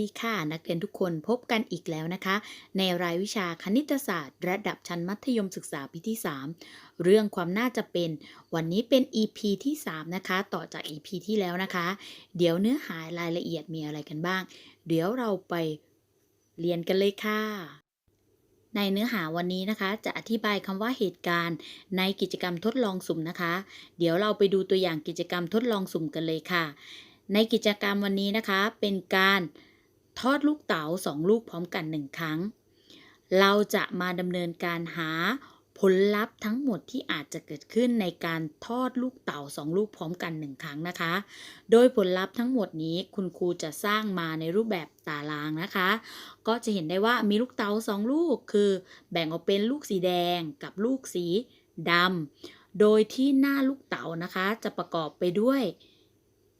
ดีค่ะ นักเรียนทุกคนพบกันอีกแล้วนะคะ ในรายวิชาคณิตศาสตร์ ระดับชั้นมัธยมศึกษาปีที่ 3 เรื่องความน่าจะเป็นวันนี้เป็น EP ที่ 3 นะคะ ต่อจาก EP ที่แล้วนะคะ เดี๋ยวเนื้อหารายละเอียดมีอะไรกันบ้าง เดี๋ยวเราไปเรียนกันเลยค่ะ ในเนื้อหาวันนี้นะคะ จะอธิบายคำว่าเหตุการณ์ ในกิจกรรมทดลองสุ่มนะคะ เดี๋ยวเราไปดูตัวอย่างกิจกรรมทดลองสุ่มกันเลยค่ะในกิจกรรมวันนี้นะคะเป็นการ ทอดลูกเต๋าสองลูกพร้อมกันหนึ่งครั้ง เราจะมาดำเนินการหาผลลัพธ์ทั้งหมดที่อาจจะเกิดขึ้นในการทอดลูกเต๋าสองลูกพร้อมกันหนึ่งครั้งนะคะ โดยผลลัพธ์ทั้งหมดนี้คุณครูจะสร้างมาในรูปแบบตารางนะคะ ก็จะเห็นได้ว่ามีลูกเต๋าสองลูกคือ แบ่งออกเป็นลูกสีแดงกับลูกสีดำโดยที่หน้าลูกเต๋านะคะ จะประกอบไปด้วย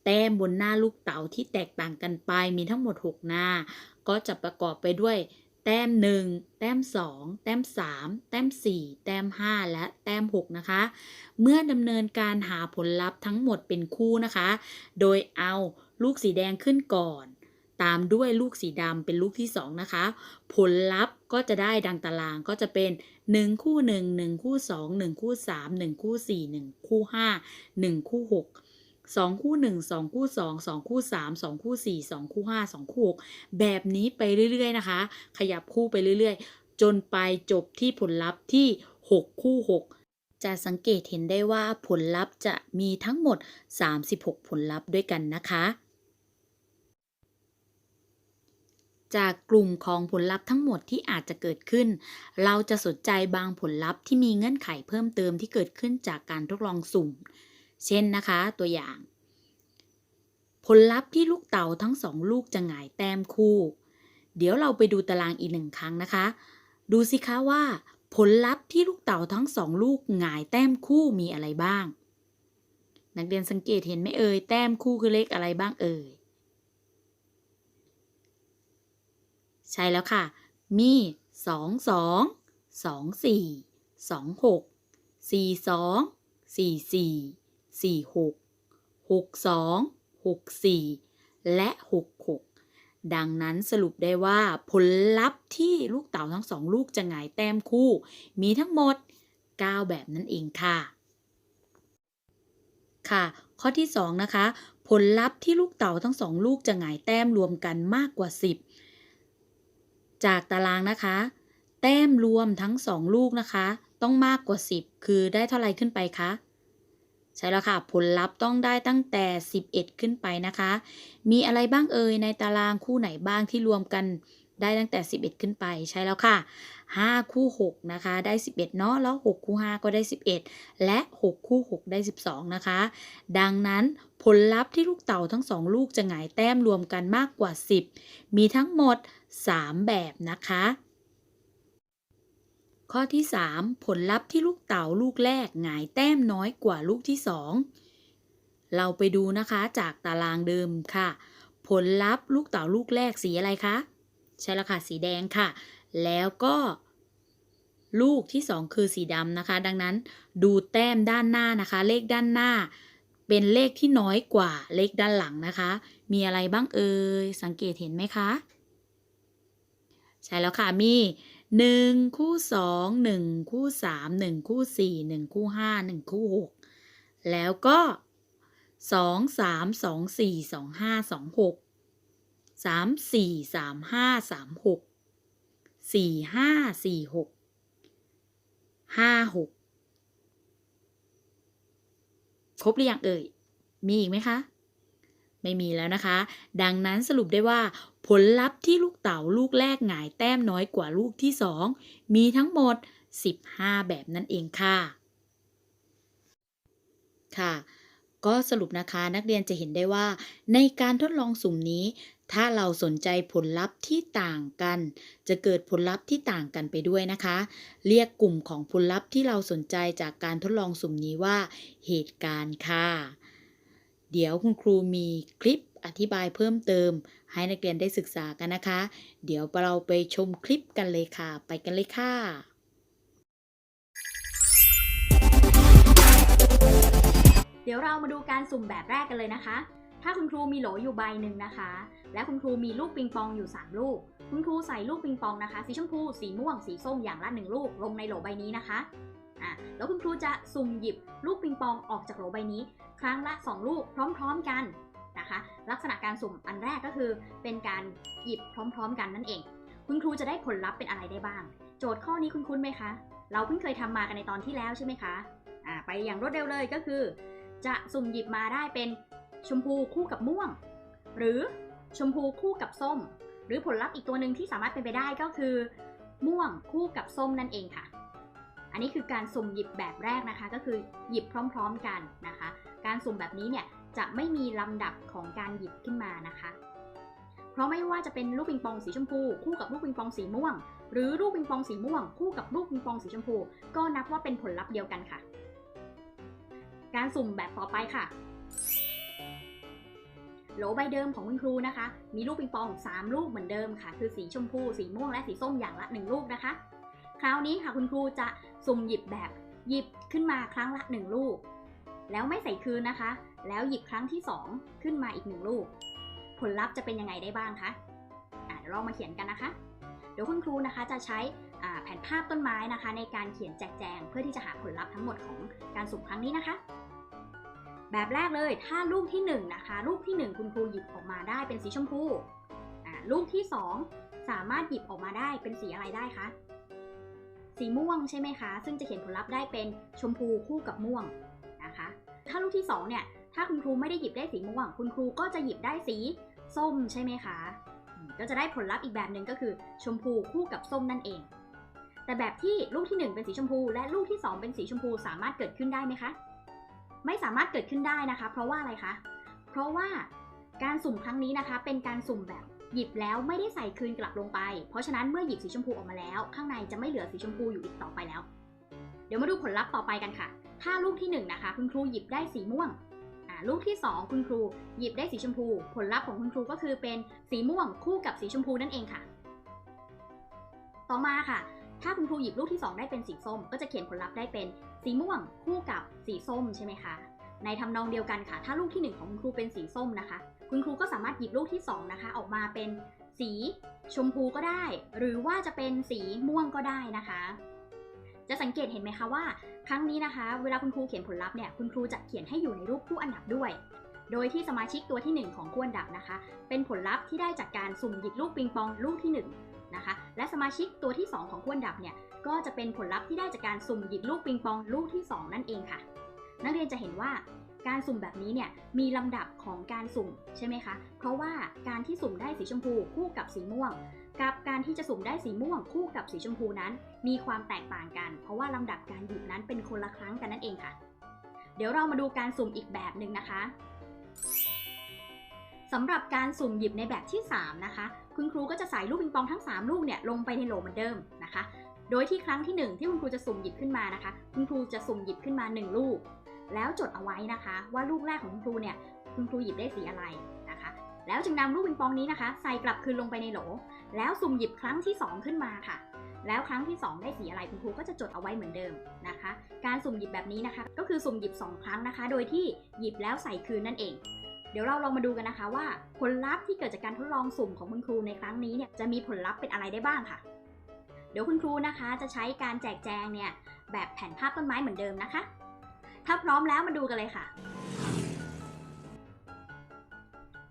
แต้มบนหน้าลูกเต๋าที่แตกต่างกันไปมีทั้งหมด 6 หน้า ก็จะประกอบไปด้วย แต้ม 1 แต้ม 2 แต้ม 3 แต้ม 4 แต้ม 5 และแต้ม 6 นะคะ เมื่อดำเนินการหาผลลัพธ์ทั้งหมดเป็นคู่นะคะ โดยเอาลูกสีแดงขึ้นก่อน ตามด้วยลูกสีดำเป็นลูกที่ 2 นะคะ ผลลัพธ์ก็จะได้ดังตารางก็จะเป็น1คู่1 1คู่2 1คู่3 1คู่4 1คู่5 1คู่6 2คู่1 2คู่2 2คู่3 2คู่4 2คู่5 2คู่6แบบนี้ไปเรื่อยๆนะคะ ขยับคู่ไปเรื่อยๆ จนไปจบที่ผลลัพธ์ที่6คู่6จะสังเกตเห็นได้ว่าผลลัพธ์จะมีทั้งหมด 36 ผลลัพธ์ด้วยกันนะคะ จากกลุ่มของผลลัพธ์ทั้งหมดที่อาจจะเกิดขึ้น เราจะสนใจบางผลลัพธ์ที่มีเงื่อนไขเพิ่มเติมที่เกิดขึ้นจากการทดลองสุ่ม เช่นนะคะตัวอย่าง ผลลัพธ์ที่ลูกเต๋าทั้งสองลูกจะหงายแต้มคู่ เดี๋ยวเราไปดูตารางอีกหนึ่งครั้งนะคะ ดูสิคะว่า ผลลัพธ์ที่ลูกเต๋าทั้งสองลูกหงายแต้มคู่มีอะไรบ้าง นักเรียนสังเกตเห็นไหมเอ่ยแต้มคู่คือเลขอะไรบ้างเอ่ยใช่แล้วค่ะ มี 2 2 2 4 2 6 4 2 4 4 4 6 6 2 6 4 และ 6 6 ดังนั้นสรุปได้ว่าผลลัพธ์ที่ลูกเต๋าทั้งสองลูกจะหงายแต้มคู่ มีทั้งหมด 9 แบบนั่นเองค่ะ ค่ะ ข้อที่ 2 นะคะ ผลลัพธ์ที่ลูกเต๋าทั้งสองลูกจะหงายแต้มรวมกันมากกว่า 10 จากตารางนะคะ แต้มรวมทั้ง 2 ลูกนะคะ ต้องมากกว่า 10 คือได้เท่าไรขึ้นไปคะ ใช่แล้วค่ะ ผลลัพธ์ต้องได้ตั้งแต่ 11 ขึ้นไปนะคะ มีอะไรบ้างเอ่ยในตารางคู่ไหนบ้างที่รวมกันได้ตั้งแต่ 11 ขึ้นไปใช่แล้วค่ะ 5 คู่ 6 นะคะ ได้ 11 เนาะแล้ว 6 คู่ 5 ก็ได้ 11 และ 6 คู่ 6 ได้ 12 นะคะ ดังนั้นผลลัพธ์ที่ลูกเต่าทั้งสองลูกจะหงายแต้มรวมกันมากกว่า 10 มีทั้งหมด 3 แบบนะคะ ข้อที่ 3 ผลลัพธ์ที่ลูกเต๋าลูกแรกหงายแต้มน้อยกว่าลูกที่ 2 เราไปดูนะคะจากตารางเดิมค่ะ ผลลัพธ์ลูกเต๋าลูกแรกสีอะไรคะ ใช่แล้วค่ะสีแดงค่ะ แล้วก็ลูกที่ 2 คือสีดำนะคะ ดังนั้นดูแต้มด้านหน้านะคะ เลขด้านหน้า เป็นเลขที่น้อยกว่าเลขด้านหลังนะคะ มีอะไรบ้างเอ่ยสังเกตเห็นไหมคะ ใช่แล้วค่ะมี หนึ่งคู่สองหนึ่งคู่สามหนึ่งคู่สี่หนึ่งคู่ห้าหนึ่งคู่หกแล้วก็สองสามสองสี่สองห้าสองหกสามสี่สามห้าสามหกสี่ห้าสี่หกห้าหกครบหรือยังเอ่ย มีอีกไหมคะ ไม่มีแล้วนะคะ ดังนั้นสรุปได้ว่า ผลลัพธ์ที่ลูกเต๋าลูกแรกหงายแต้มน้อยกว่าลูกที่ 2 มีทั้งหมด 15 แบบนั่นเองค่ะ ค่ะ ก็สรุปนะคะนักเรียนจะเห็นได้ว่า ในการทดลองสุ่มนี้ ถ้าเราสนใจผลลัพธ์ที่ต่างกัน จะเกิดผลลัพธ์ที่ต่างกันไปด้วยนะคะ เรียกกลุ่มของผลลัพธ์ที่เราสนใจจากการทดลองสุ่มนี้ว่า เหตุการณ์ค่ะ เดี๋ยวคุณครูมีคลิปอธิบายเพิ่มเติม ให้นักเรียนได้ศึกษากันนะคะ เดี๋ยวเราไปชมคลิปกันเลยค่ะ ไปกันเลยค่ะเดี๋ยวเรามาดูการสุ่มแบบแรกกันเลยนะคะ ถ้าคุณครูมีโหลอยู่ใบหนึ่งนะคะ และคุณครูมีลูกปิงปองอยู่ 3 ลูก คุณครูใส่ลูกปิงปองนะคะ สีชมพู สีม่วง สีส้มอย่างละหนึ่งลูกลงในโหลใบนี้นะคะ อะ แล้วคุณครูจะสุ่มหยิบลูกปิงปองออกจากโหลใบนี้ ครั้งละ 2 ลูกพร้อม ๆกันนะคะ ลักษณะการสุ่มอันแรกก็คือ เป็นการหยิบพร้อม ๆ กันนั่นเอง คุณครูจะได้ผลลัพธ์เป็นอะไรได้บ้าง โจทย์ข้อนี้คุณคุ้นไหมคะ เราเพิ่งเคยทำมากันในตอนที่แล้วใช่ไหมคะอ่าไปอย่างรวดเร็วเลยก็คือ จะสุ่มหยิบมาได้เป็นชมพูคู่กับม่วง หรือชมพูคู่กับส้ม หรือผลลัพธ์อีกตัวหนึ่งที่สามารถเป็นไปได้ก็คือ ม่วงคู่กับส้มนั่นเองค่ะ อันนี้คือการสุ่มหยิบแบบแรกนะคะ ก็คือหยิบพร้อม ๆ กันนะคะ การสุ่มแบบนี้เนี่ยจะไม่มีลำดับของการหยิบขึ้นมานะคะ เพราะไม่ว่าจะเป็นลูกปิงปองสีชมพู คู่กับลูกปิงปองสีม่วง หรือลูกปิงปองสีม่วง คู่กับลูกปิงปองสีชมพู ก็นับว่าเป็นผลลัพธ์เดียวกันค่ะ การสุ่มแบบต่อไปค่ะโหลใบเดิมของคุณครูนะคะ มีลูกปิงปอง 3 ลูกเหมือนเดิมค่ะ คือสีชมพู สีม่วง และสีส้มอย่างละ 1 ลูกนะคะ คราวนี้ค่ะคุณครูจะสุ่มหยิบแบบหยิบขึ้นมาครั้งละ 1 ลูก แล้วไม่ใส่คืนนะคะ แล้วหยิบครั้งที่ 2 ขึ้นมาอีก1ลูก ผลลัพธ์จะเป็นยังไงได้บ้างคะอะเดี๋ยวเรามาเขียนกันนะคะ เดี๋ยวคุณครูนะคะจะใช้แผนภาพต้นไม้นะคะ ในการเขียนแจกแจง เพื่อที่จะหาผลลัพธ์ทั้งหมดของการสุ่มครั้งนี้นะคะ แบบแรกเลยถ้าลูกที่1นงนะคะลูกที่ 1 คุณครูหยิบออกมาได้เป็นสีชมพูอ่าลูกที่ 2 สามารถหยิบออกมาได้เป็นสีอะไรได้คะสีม่วงใช่ไหมคะ ซึ่งจะเขียนผลลัพธ์ได้เป็นชมพูคู่กับม่วง นะคะ ถ้าลูกที่2เนี่ยถ้าคุณครูไม่ได้หยิบได้สีม่วง คุณครูก็จะหยิบได้สีส้มใช่ไหมคะก็จะได้ผลลัพธ์อีกแบบหนึ่งก็คือ ชมพูคู่กับส้มนั่นเอง แต่แบบที่ลูกที่ 1 เป็นสีชมพู และลูกที่ 2 เป็นสีชมพูสามารถเกิดขึ้นได้ไหมคะ ไม่สามารถเกิดขึ้นได้นะคะ เพราะว่าอะไรคะเพราะว่าการสุ่มครั้งนี้นะคะ เป็นการสุ่มแบบหยิบแล้วไม่ได้ใส่คืนกลับลงไป เพราะฉะนั้นเมื่อหยิบสีชมพูออกมาแล้ว ข้างในจะไม่เหลือสีชมพูอยู่อีกต่อไปแล้ว เดี๋ยวมาดูผลลัพธ์ต่อไปกันค่ะ ถ้าลูกที่1นนะคะ คุณครูหยิบได้สีม่วงลูกที่ 2 คุณครูหยิบได้สีชมพู ผลลัพธ์ของคุณครูก็คือเป็นสีม่วงคู่กับสีชมพูนั่นเองค่ะ ต่อมาค่ะ ถ้าคุณครูหยิบลูกที่ 2 ได้เป็นสีส้ม ก็จะเขียนผลลัพธ์ได้เป็นสีม่วงคู่กับสีส้มใช่ไหมคะในทำนองเดียวกันค่ะ ถ้าลูกที่ 1 ของคุณครูเป็นสีส้มนะคะ คุณครูก็สามารถหยิบลูกที่ 2 นะคะ ออกมาเป็นสีชมพูก็ได้ หรือว่าจะเป็นสีม่วงก็ได้นะคะ จะสังเกตเห็นไหมคะว่า ครั้งนี้นะคะ เวลาคุณครูเขียนผลลัพธ์เนี่ยคุณครูจะเขียนให้อยู่ในรูปคู่อันดับด้วย โดยที่สมาชิกตัวที่ 1 ของคู่อันดับนะคะ เป็นผลลัพธ์ที่ได้จากการสุ่มหยิบลูกปิงปองลูกที่ 1 นะคะ และสมาชิกตัวที่ 2 ของคู่อันดับเนี่ยก็จะเป็นผลลัพธ์ที่ได้จากการสุ่มหยิบลูกปิงปองลูกที่ 2 นั่นเองค่ะ นักเรียนจะเห็นว่าการสุ่มแบบนี้เนี่ยมีลำดับของการสุ่มใช่ไหมคะ เพราะว่าการที่สุ่มได้สีชมพูคู่กับสีม่วง กับการที่จะสุ่มได้สีม่วงคู่กับสีชมพูนั้น มีความแตกต่างกัน เพราะว่าลำดับการหยิบนั้นเป็นคนละครั้งกันนั่นเองค่ะ เดี๋ยวเรามาดูการสุ่มอีกแบบหนึ่งนะคะสำหรับการสุ่มหยิบในแบบที่ 3 นะคะ คุณครูก็จะใส่ลูกปิงปองทั้ง 3 ลูกเนี่ยลงไปในโหลเหมือนเดิมนะคะ โดยที่ครั้งที่ 1 ที่คุณครูจะสุ่มหยิบขึ้นมานะคะ คุณครูจะสุ่มหยิบขึ้นมา 1 ลูก แล้วจดเอาไว้นะคะ ว่าลูกแรกของคุณครูเนี่ยคุณครูหยิบได้สีอะไรนะคะ แล้วจึงนำลูกปิงปองนี้นะคะ ใส่กลับคืนลงไปในโหล แล้วสุ่มหยิบครั้งที่ 2 ขึ้นมาค่ะ แล้วครั้งที่ 2 ได้สีอะไรคุณครูก็จะจดเอาไว้เหมือนเดิมนะคะ การสุ่มหยิบแบบนี้นะคะ ก็คือสุ่มหยิบ 2 ครั้งนะคะ โดยที่หยิบแล้วใส่คืนนั่นเอง เดี๋ยวเราลองมาดูกันนะคะว่าผลลัพธ์ที่เกิดจากการทดลองสุ่มของคุณครูในครั้งนี้เนี่ยจะมีผลลัพธ์เป็นอะไรได้บ้างค่ะ เดี๋ยวคุณครูนะคะจะใช้การแจกแจงเนี่ยแบบแผ่นภาพต้นไม้เหมือนเดิมนะคะ ถ้าพร้อมแล้วมาดูกันเลยค่ะ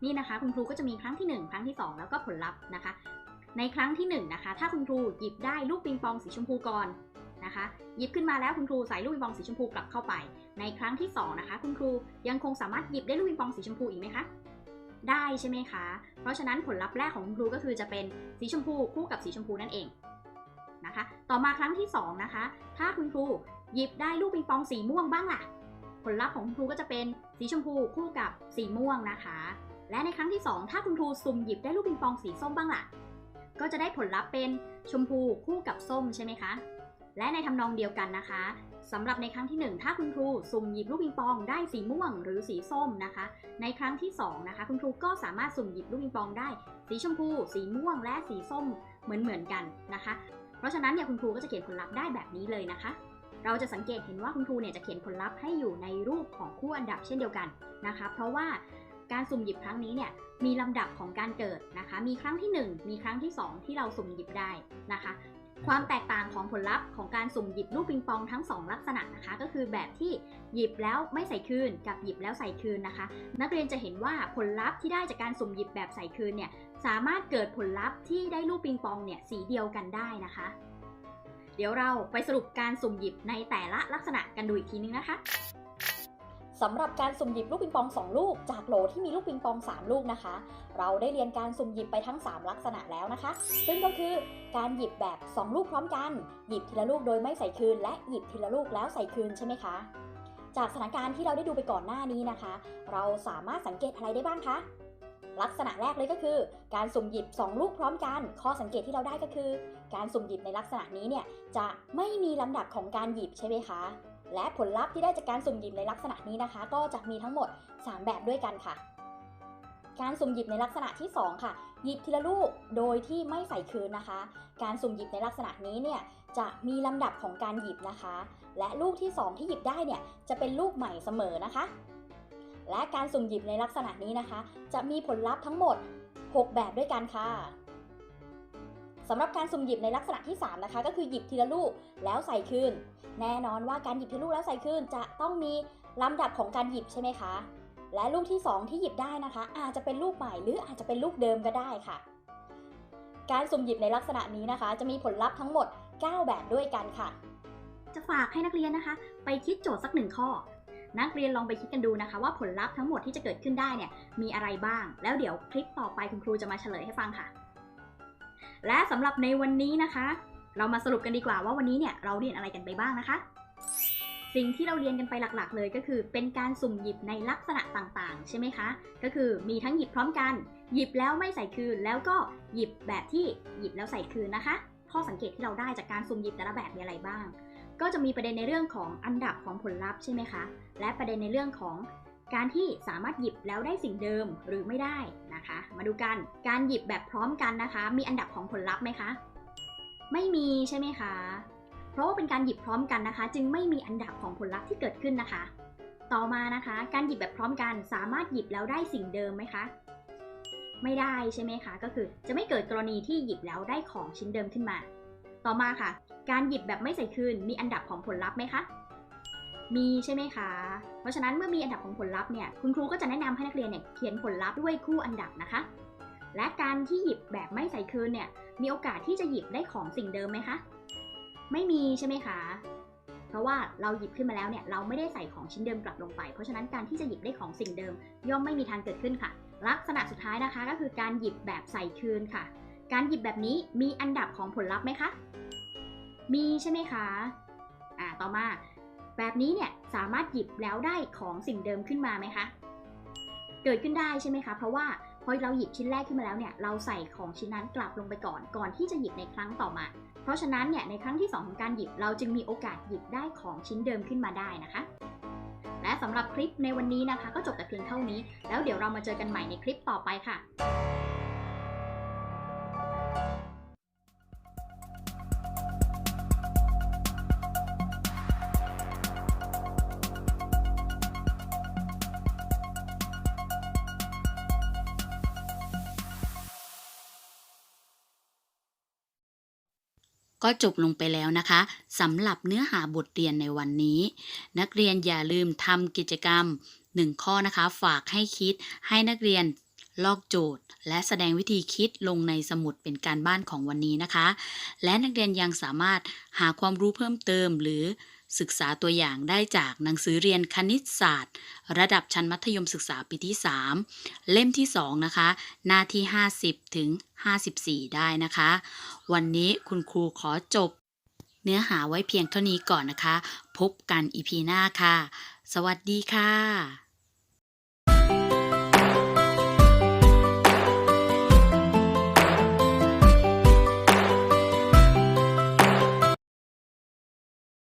นี่นะคะคุณครูก็จะมีครั้งที่ 1 ครั้งที่ 2 แล้วก็ผลลัพธ์นะคะ ในครั้งที่1นะคะ ถ้าคุณครูหยิบได้ลูกปิงปองสีชมพูก่อนนะคะ หยิบขึ้นมาแล้วคุณครูใส่ลูกปิงปองสีชมพูกลับเข้าไป ในครั้งที่2นะคะ คุณครูยังคงสามารถหยิบได้ลูกปิงปองสีชมพูอีกไหมคะ ได้ใช่ไหมคะ เพราะฉะนั้นผลลัพธ์แรกของคุณครูก็คือจะเป็นสีชมพูคู่กับสีชมพูนั่นเองนะคะ ต่อมาครั้งที่2นะคะ ถ้าคุณครูหยิบได้ลูกปิงปองสีม่วงบ้างล่ะ ผลลัพธ์ของคุณครูก็จะเป็นสีชมพูคู่กับสีม่วงนะคะ และในครั้งที่ 2 ถ้าคุณครูสุ่มหยิบได้ลูกปิงปองสีส้มบ้างล่ะ ก็จะได้ผลลัพธ์เป็นชมพูคู่กับส้มใช่ไหมคะ และในทำนองเดียวกันนะคะสำหรับในครั้งที่ 1 ถ้าคุณครูสุ่มหยิบลูกปิงปองได้สีม่วงหรือสีส้มนะคะ ในครั้งที่2นะคะคุณครูก็สามารถสุ่มหยิบลูกปิงปองได้ สีชมพู สีม่วง และสีส้มเหมือนเหมือนกันนะคะ เพราะฉะนั้นเนี่ยคุณครูก็จะเขียนผลลัพธ์ได้แบบนี้เลยนะคะ เราจะสังเกตเห็นว่าคุณครูเนี่ยจะเขียนผลลัพธ์ให้อยู่ในรูปของคู่อันดับเช่นเดียวกันนะคะ เพราะว่า การสุ่มหยิบครั้งนี้เนี่ยมีลำดับของการเกิดนะคะ มีครั้งที่ 1 มีครั้งที่ 2 ที่เราสุ่มหยิบได้นะคะ ความแตกต่างของผลลัพธ์ของการสุ่มหยิบลูกปิงปองทั้ง 2 ลักษณะนะคะ ก็คือแบบที่หยิบแล้วไม่ใส่คืน กับหยิบแล้วใส่คืนนะคะ นักเรียนจะเห็นว่าผลลัพธ์ที่ได้จากการสุ่มหยิบแบบใส่คืนเนี่ยสามารถเกิดผลลัพธ์ที่ได้ลูกปิงปองเนี่ยสีเดียวกันได้นะคะ เดี๋ยวเราไปสรุปการสุ่มหยิบในแต่ละลักษณะกันดูอีกทีนึงนะคะ สำหรับการสุ่มหยิบลูกปิงปอง 2 ลูก จากโหลที่มีลูกปิงปอง 3 ลูกนะคะ เราได้เรียนการสุ่มหยิบไปทั้ง 3 ลักษณะแล้วนะคะ ซึ่งก็คือการหยิบแบบ 2 ลูกพร้อมกัน หยิบทีละลูกโดยไม่ใส่คืน และหยิบทีละลูกแล้วใส่คืนใช่ไหมคะ จากสถานการณ์ที่เราได้ดูไปก่อนหน้านี้นะคะ เราสามารถสังเกตอะไรได้บ้างคะลักษณะแรกเลยก็คือ การสุ่มหยิบ 2 ลูกพร้อมกัน ข้อสังเกตที่เราได้ก็คือ การสุ่มหยิบในลักษณะนี้เนี่ยจะไม่มีลำดับของการหยิบใช่ไหมคะ และผลลัพธ์ที่ได้จากการสุ่มหยิบในลักษณะนี้นะคะ ก็จะมีทั้งหมด 3 แบบด้วยกันค่ะ การสุ่มหยิบในลักษณะที่ 2 ค่ะ หยิบทีละลูกโดยที่ไม่ใส่คืนนะคะ การสุ่มหยิบในลักษณะนี้เนี่ยจะมีลำดับของการหยิบนะคะ และลูกที่ 2 ที่หยิบได้เนี่ยจะเป็นลูกใหม่เสมอนะคะ และการสุ่มหยิบในลักษณะนี้นะคะ จะมีผลลัพธ์ทั้งหมด 6 แบบด้วยกันค่ะ สำหรับการสุ่มหยิบในลักษณะที่ 3 นะคะ ก็คือหยิบทีละลูกแล้วใส่คืน แน่นอนว่าการหยิบทีละลูกแล้วใส่คืนจะต้องมีลำดับของการหยิบใช่ไหมคะ และลูกที่ 2 ที่หยิบได้นะคะ อาจจะเป็นลูกใหม่หรืออาจจะเป็นลูกเดิมก็ได้ค่ะ การสุ่มหยิบในลักษณะนี้นะคะ จะมีผลลัพธ์ทั้งหมด 9 แบบด้วยกันค่ะ จะฝากให้นักเรียนนะคะ ไปคิดโจทย์สักหนึ่งข้อนักเรียนลองไปคิดกันดูนะคะ ว่าผลลัพธ์ทั้งหมดที่จะเกิดขึ้นได้เนี่ยมีอะไรบ้าง แล้วเดี๋ยวคลิปต่อไปคุณครูจะมาเฉลยให้ฟังค่ะ และสำหรับในวันนี้นะคะ เรามาสรุปกันดีกว่าว่าวันนี้เนี่ยเราเรียนอะไรกันไปบ้างนะคะ สิ่งที่เราเรียนกันไปหลักๆ เลยก็คือ เป็นการสุ่มหยิบในลักษณะต่างๆ ใช่ไหมคะ ก็คือมีทั้งหยิบพร้อมกัน หยิบแล้วไม่ใส่คืน แล้วก็หยิบแบบที่หยิบแล้วใส่คืนนะคะ ข้อสังเกตที่เราได้จากการสุ่มหยิบแต่ละแบบมีอะไรบ้าง ก็จะมีประเด็นในเรื่องของอันดับของผลลัพธ์ใช่ไหมคะ และประเด็นในเรื่องของ การที่สามารถหยิบแล้วได้สิ่งเดิมหรือไม่ได้นะคะ มาดูกัน การหยิบแบบพร้อมกันนะคะ มีอันดับของผลลัพธ์ไหมคะ ไม่มีใช่ไหมคะ เพราะว่าเป็นการหยิบพร้อมกันนะคะ จึงไม่มีอันดับของผลลัพธ์ที่เกิดขึ้นนะคะ ต่อมานะคะ การหยิบแบบพร้อมกันสามารถหยิบแล้วได้สิ่งเดิมไหมคะ ไม่ได้ใช่ไหมคะ ก็คือจะไม่เกิดกรณีที่หยิบแล้วได้ของชิ้นเดิมขึ้นมา ต่อมาค่ะ การหยิบแบบไม่ใส่คืนมีอันดับของผลลัพธ์ไหมคะ มีใช่ไหมคะ เพราะฉะนั้นเมื่อมีอันดับของผลลัพธ์เนี่ยคุณครูก็จะแนะนำให้นักเรียนเนี่ยเขียนผลลัพธ์ด้วยคู่อันดับนะคะ และการที่หยิบแบบไม่ใส่คืนเนี่ยมีโอกาสที่จะหยิบได้ของสิ่งเดิมไหมคะ ไม่มีใช่ไหมคะเพราะว่าเราหยิบขึ้นมาแล้วเนี่ยเราไม่ได้ใส่ของชิ้นเดิมกลับลงไป เพราะฉะนั้นการที่จะหยิบได้ของสิ่งเดิม ย่อมไม่มีทางเกิดขึ้นค่ะ ลักษณะสุดท้ายนะคะก็คือการหยิบแบบใส่คืนค่ะ การหยิบแบบนี้มีอันดับของผลลัพธ์ไหมคะ มีใช่ไหมคะ อ่า ต่อมา แบบนี้เนี่ยสามารถหยิบแล้วได้ของสิ่งเดิมขึ้นมาไหมคะ เกิดขึ้นได้ใช่ไหมคะ เพราะว่าพอเราหยิบชิ้นแรกขึ้นมาแล้วเนี่ยเราใส่ของชิ้นนั้นกลับลงไปก่อนก่อนที่จะหยิบในครั้งต่อมา เพราะฉะนั้นเนี่ยในครั้งที่ 2 ของการหยิบเราจึงมีโอกาสหยิบได้ของชิ้นเดิมขึ้นมาได้นะคะ และสำหรับคลิปในวันนี้นะคะ ก็จบแต่เพียงเท่านี้ แล้วเดี๋ยวเรามาเจอกันใหม่ในคลิปต่อไปค่ะ ก็จบลงไปแล้วนะคะสำหรับเนื้อหาบทเรียนในวันนี้ นักเรียนอย่าลืมทำกิจกรรม 1 ข้อนะคะ ฝากให้คิดให้นักเรียนลอกโจทย์ และแสดงวิธีคิดลงในสมุดเป็นการบ้านของวันนี้นะคะ และนักเรียนยังสามารถหาความรู้เพิ่มเติมหรือ ศึกษาตัวอย่างได้จากหนังสือเรียนคณิตศาสตร์ ระดับชั้นมัธยมศึกษาปีที่ 3 เล่มที่ 2 นะคะ หน้าที่ 50 ถึง 54 ได้นะคะ วันนี้คุณครูขอจบ เนื้อหาไว้เพียงเท่านี้ก่อนนะคะ พบกันอีพีหน้าค่ะ สวัสดีค่ะ